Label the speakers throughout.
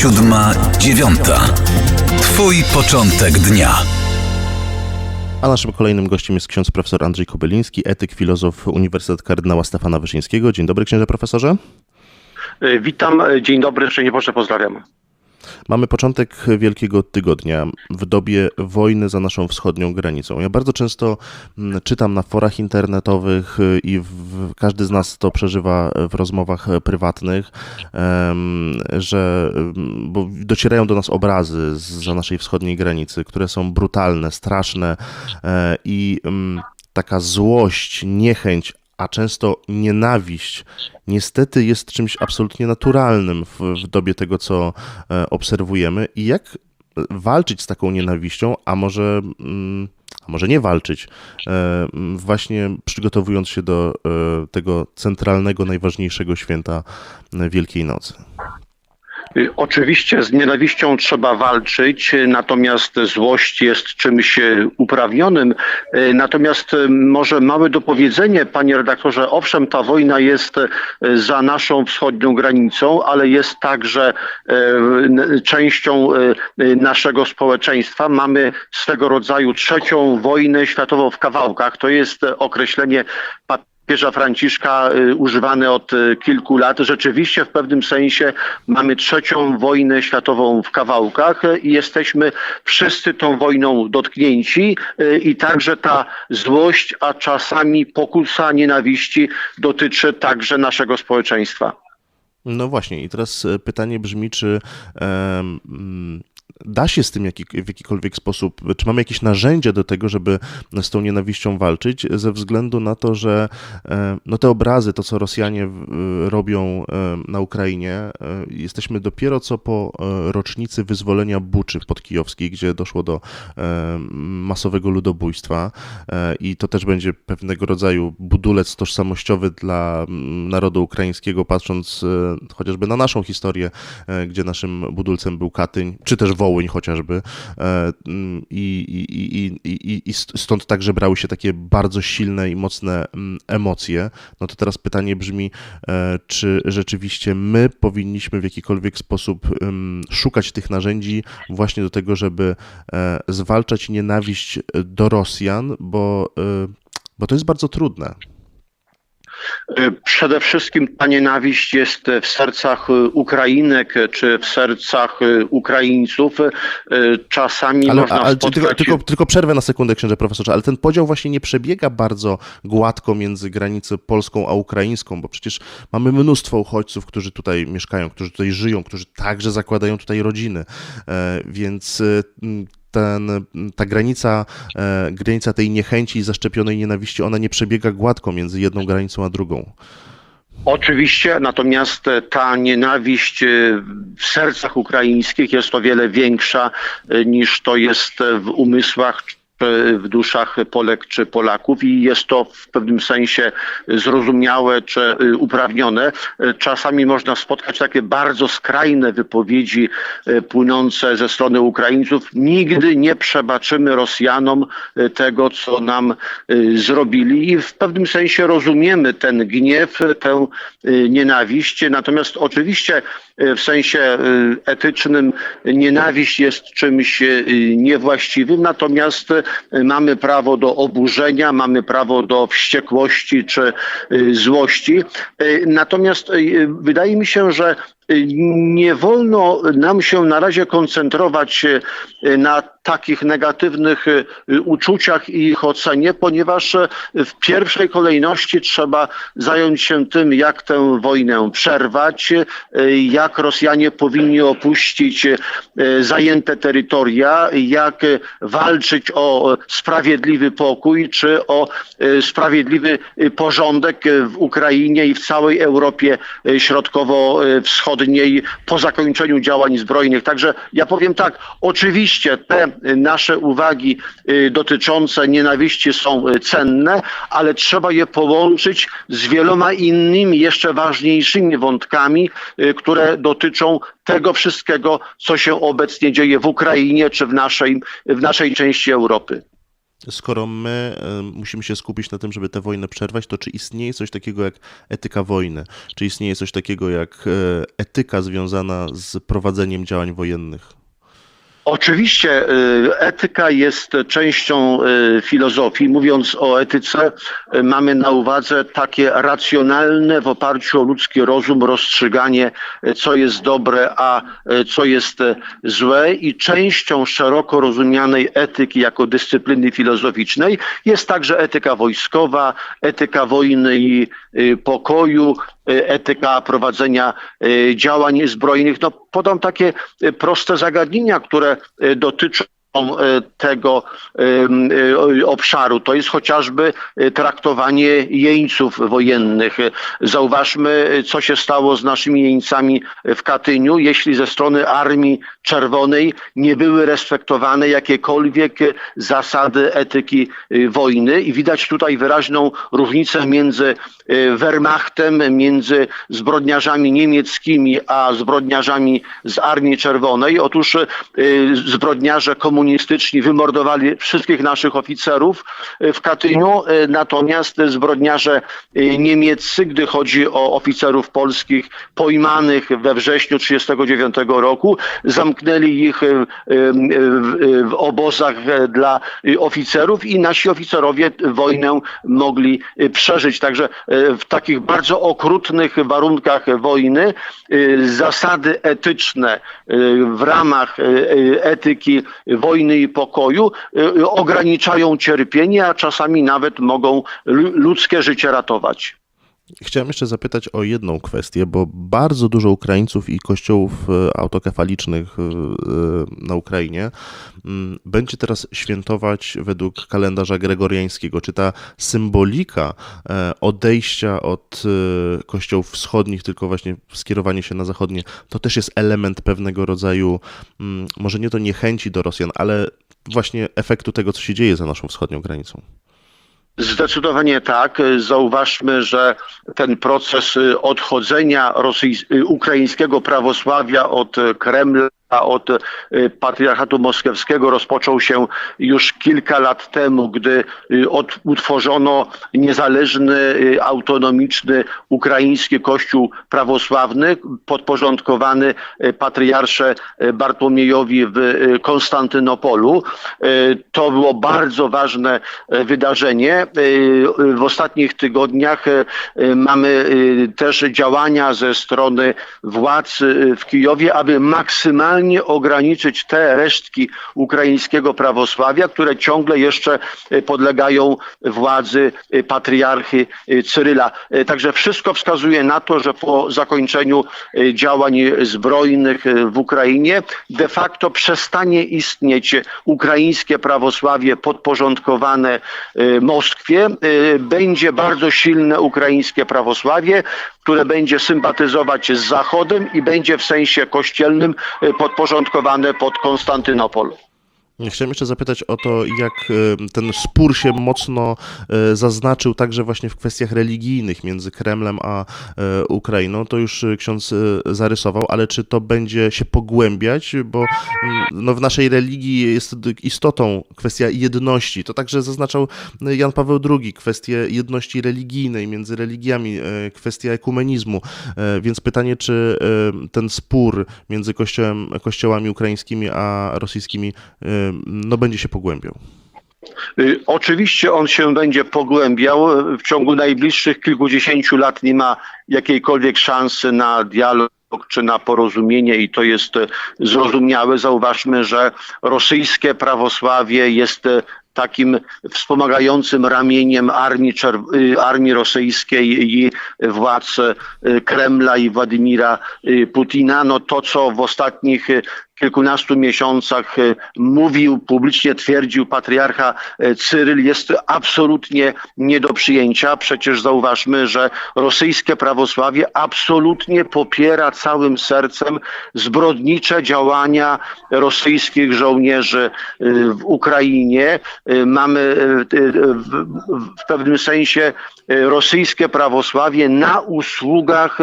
Speaker 1: siódma, dziewiąta. Twój początek dnia.
Speaker 2: A naszym kolejnym gościem jest ksiądz profesor Andrzej Kobyliński, etyk, filozof Uniwersytet Kardynała Stefana Wyszyńskiego. Dzień dobry, księże profesorze.
Speaker 3: E, Witam, e, dzień dobry, szczęście Boże, pozdrawiam.
Speaker 2: Mamy początek Wielkiego Tygodnia w dobie wojny za naszą wschodnią granicą. Ja bardzo często mm, czytam na forach internetowych y, i w, każdy z nas to przeżywa w rozmowach prywatnych, że mm, bo docierają do nas obrazy za naszej wschodniej granicy, które są brutalne, straszne e, i mm, taka złość, niechęć, a często nienawiść niestety jest czymś absolutnie naturalnym w, w dobie tego, co e, obserwujemy. I jak walczyć z taką nienawiścią, a może, mm, a może nie walczyć, e, właśnie przygotowując się do e, tego centralnego, najważniejszego święta Wielkiej Nocy?
Speaker 3: Y, Oczywiście z nienawiścią trzeba walczyć, y, natomiast złość jest czymś y, uprawnionym. Natomiast może małe dopowiedzenie, panie redaktorze, owszem, ta wojna jest za naszą wschodnią granicą, ale jest także częścią naszego społeczeństwa. Mamy swego rodzaju trzecią wojnę światową w kawałkach. To jest określenie papieża Franciszka y, używane od y, kilku lat. Rzeczywiście w pewnym sensie mamy trzecią wojnę światową w kawałkach i jesteśmy wszyscy tą wojną dotknięci y, i także ta złość, a czasami pokusa nienawiści dotyczy także naszego społeczeństwa.
Speaker 2: No właśnie, i teraz pytanie brzmi, czy mm, da się z tym jaki, w jakikolwiek sposób, czy mamy jakieś narzędzia do tego, żeby z tą nienawiścią walczyć, ze względu na to, że e, no te obrazy, to co Rosjanie w- robią e, na Ukrainie, e, jesteśmy dopiero co po e, rocznicy wyzwolenia Buczy podkijowskiej, gdzie doszło do e, masowego ludobójstwa e, i to też będzie pewnego rodzaju budulec tożsamościowy dla narodu ukraińskiego, patrząc e, chociażby na naszą historię, e, gdzie naszym budulcem był Katyń, czy też Wołyń chociażby. E, mm, I, i, i, i, i- i st- stąd także brały się takie bardzo silne i mocne mm, emocje. No to teraz pytanie brzmi, e, czy rzeczywiście my powinniśmy w jakikolwiek sposób em, szukać tych narzędzi właśnie do tego, żeby e, zwalczać nienawiść do Rosjan, bo, bo to jest bardzo trudne.
Speaker 3: Y, Przede wszystkim ta nienawiść jest w sercach y, Ukrainek y, czy w sercach Ukraińców. Czasami
Speaker 2: Ale,
Speaker 3: można
Speaker 2: ale
Speaker 3: spotkać...
Speaker 2: tylko, tylko, tylko przerwę na sekundę, księże profesorze, ale ten podział właśnie nie przebiega bardzo gładko między granicą polską a ukraińską, bo przecież mamy mnóstwo uchodźców, którzy tutaj mieszkają, którzy tutaj żyją, którzy także zakładają tutaj rodziny, e, więc ten, ta granica, e, granica tej niechęci i zaszczepionej nienawiści, ona nie przebiega gładko między jedną granicą a drugą.
Speaker 3: Oczywiście, natomiast ta nienawiść e, w sercach ukraińskich jest o wiele większa e, niż to jest w umysłach w duszach Polek czy Polaków i jest to w pewnym sensie zrozumiałe czy e, uprawnione. Czasami można spotkać takie bardzo skrajne wypowiedzi e, płynące ze strony Ukraińców. Nigdy nie przebaczymy Rosjanom e, tego, co nam zrobili i w pewnym sensie rozumiemy ten gniew, tę nienawiść. Natomiast oczywiście w sensie etycznym nienawiść jest czymś niewłaściwym, natomiast mamy prawo do oburzenia, mamy prawo do wściekłości czy e, złości. E, Natomiast e, wydaje mi się, że nie wolno nam się na razie koncentrować e, na takich negatywnych e, uczuciach i ich ocenie, ponieważ e, w pierwszej kolejności trzeba zająć się tym, jak tę wojnę przerwać, jak Rosjanie powinni opuścić zajęte terytoria, jak walczyć o sprawiedliwy pokój, czy o sprawiedliwy porządek w Ukrainie i w całej Europie e, Środkowo-Wschodniej po zakończeniu działań zbrojnych. Także ja powiem tak, oczywiście te nasze uwagi e, dotyczące nienawiści są e, cenne, ale trzeba je połączyć z wieloma innymi, jeszcze ważniejszymi wątkami, e, które dotyczą tego wszystkiego, co się obecnie dzieje w Ukrainie czy w naszej, w naszej części Europy.
Speaker 2: Skoro my e, musimy się skupić na tym, żeby tę wojnę przerwać, to czy istnieje coś takiego jak etyka wojny? Czy istnieje coś takiego jak e, etyka związana z prowadzeniem działań wojennych?
Speaker 3: Oczywiście y, etyka jest częścią y, filozofii. Mówiąc o etyce, y, mamy na uwadze takie racjonalne w oparciu o ludzki rozum rozstrzyganie, co jest dobre, a co jest złe i częścią szeroko rozumianej etyki jako dyscypliny filozoficznej jest także etyka wojskowa, etyka wojny i pokoju, etyka prowadzenia działań zbrojnych. No, podam takie proste zagadnienia, które dotyczą tego obszaru. To jest chociażby traktowanie jeńców wojennych. Zauważmy, co się stało z naszymi jeńcami w Katyniu, jeśli ze strony Armii Czerwonej nie były respektowane jakiekolwiek zasady etyki wojny i widać tutaj wyraźną różnicę między Wehrmachtem, między zbrodniarzami niemieckimi, a zbrodniarzami z Armii Czerwonej. Otóż zbrodniarze komunistyczni komunistyczni wymordowali wszystkich naszych oficerów e, w Katyniu, e, natomiast zbrodniarze e, niemieccy, gdy chodzi o oficerów polskich pojmanych we wrześniu 1939 roku, zamknęli ich w obozach dla oficerów i nasi oficerowie wojnę mogli przeżyć. Także w takich bardzo okrutnych warunkach wojny zasady etyczne w ramach etyki wojny wojny i pokoju y, ograniczają cierpienie, a czasami nawet mogą ludzkie życie ratować.
Speaker 2: Chciałem jeszcze zapytać o jedną kwestię, bo bardzo dużo Ukraińców i kościołów e, autokefalicznych e, na Ukrainie mm, będzie teraz świętować według kalendarza gregoriańskiego. Czy ta symbolika e, odejścia od kościołów wschodnich, tylko właśnie skierowanie się na zachodnie, to też jest element pewnego rodzaju, mm, może nie to niechęci do Rosjan, ale właśnie efektu tego, co się dzieje za naszą wschodnią granicą?
Speaker 3: Zdecydowanie tak. Zauważmy, że ten proces odchodzenia rosyjs- ukraińskiego prawosławia od Kremla od y, patriarchatu moskiewskiego rozpoczął się już kilka lat temu, gdy y, utworzono niezależny, y, autonomiczny ukraiński kościół prawosławny podporządkowany patriarsze Bartłomiejowi w Konstantynopolu. To było bardzo ważne wydarzenie. W ostatnich tygodniach mamy też działania ze strony władz w Kijowie, aby maksymalnie maksymalnie ograniczyć te resztki ukraińskiego prawosławia, które ciągle jeszcze e, podlegają władzy e, patriarchy e, Cyryla. Także wszystko wskazuje na to, że po zakończeniu działań zbrojnych w Ukrainie de facto przestanie istnieć ukraińskie prawosławie podporządkowane Moskwie. Będzie bardzo silne ukraińskie prawosławie, które będzie sympatyzować z Zachodem i będzie w sensie kościelnym pod podporządkowane pod Konstantynopol.
Speaker 2: Chciałem jeszcze zapytać o to, jak e, ten spór się mocno e, zaznaczył także właśnie w kwestiach religijnych między Kremlem a e, Ukrainą. To już ksiądz zarysował, ale czy to będzie się pogłębiać? Bo mm, no, w naszej religii jest istotą kwestia jedności. To także zaznaczał Jan Paweł II, kwestię jedności religijnej między religiami, kwestia ekumenizmu. Więc pytanie, czy ten spór między kościołem, kościołami ukraińskimi a rosyjskimi no, będzie się pogłębiał.
Speaker 3: Y, oczywiście on się będzie pogłębiał. W ciągu najbliższych kilkudziesięciu lat nie ma jakiejkolwiek szansy na dialog czy na porozumienie i to jest zrozumiałe. Zauważmy, że rosyjskie prawosławie jest takim wspomagającym ramieniem armii, y, armii rosyjskiej i władz y, Kremla i Władimira Putina. No to, co w ostatnich kilkunastu miesiącach e, mówił, publicznie twierdził patriarcha e, Cyryl, jest absolutnie nie do przyjęcia. Przecież zauważmy, że rosyjskie prawosławie absolutnie popiera całym sercem zbrodnicze działania rosyjskich żołnierzy e, w Ukrainie. Mamy w pewnym sensie rosyjskie prawosławie na usługach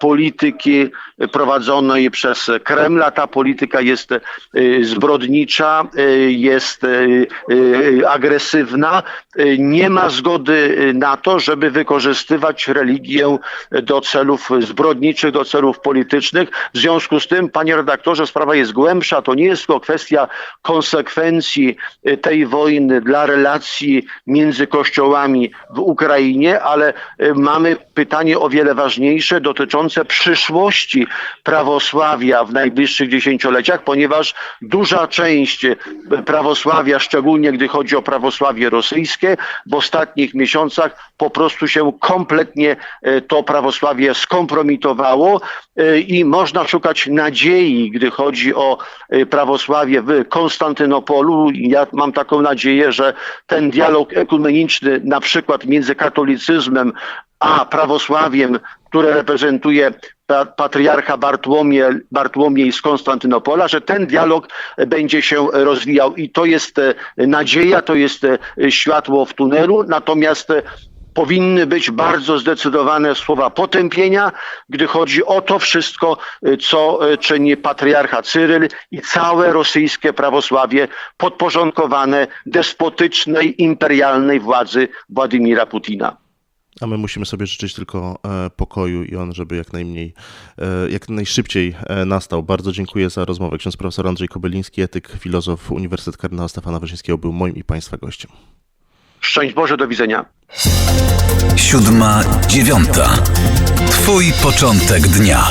Speaker 3: polityki prowadzonej przez Kremla. Ta polityka jest y, zbrodnicza, y, jest y, y, agresywna. Y, Nie ma zgody y, na to, żeby wykorzystywać religię do celów zbrodniczych, do celów politycznych. W związku z tym, panie redaktorze, sprawa jest głębsza. To nie jest tylko kwestia konsekwencji y, tej wojny dla relacji między kościołami w Ukrainie, ale y, mamy pytanie o wiele ważniejsze dotyczące przyszłości prawosławia w najbliższych dziesięcioleciach, ponieważ duża część y, prawosławia, szczególnie gdy chodzi o prawosławie rosyjskie, w ostatnich miesiącach po prostu się kompletnie y, to prawosławie skompromitowało y, i można szukać nadziei, gdy chodzi o prawosławie w Konstantynopolu. Ja mam taką nadzieję, że ten dialog ekumeniczny, na przykład między katolicyzmem a prawosławiem, które reprezentuje pa- patriarcha Bartłomiej, Bartłomiej z Konstantynopola, że ten dialog będzie się rozwijał i to jest e, nadzieja, to jest e, światło w tunelu, natomiast e, powinny być bardzo zdecydowane słowa potępienia, gdy chodzi o to wszystko, co czyni patriarcha Cyryl i całe rosyjskie prawosławie podporządkowane despotycznej, imperialnej władzy Władimira Putina.
Speaker 2: A my musimy sobie życzyć tylko e, pokoju i on, żeby jak najmniej, e, jak najszybciej e, nastał. Bardzo dziękuję za rozmowę. Ksiądz profesor Andrzej Kobyliński, etyk, filozof Uniwersytet Kardynała Stefana Wyszyńskiego był moim i Państwa gościem.
Speaker 3: Szczęść Boże, do widzenia.
Speaker 1: Siódma, dziewiąta. Twój początek dnia.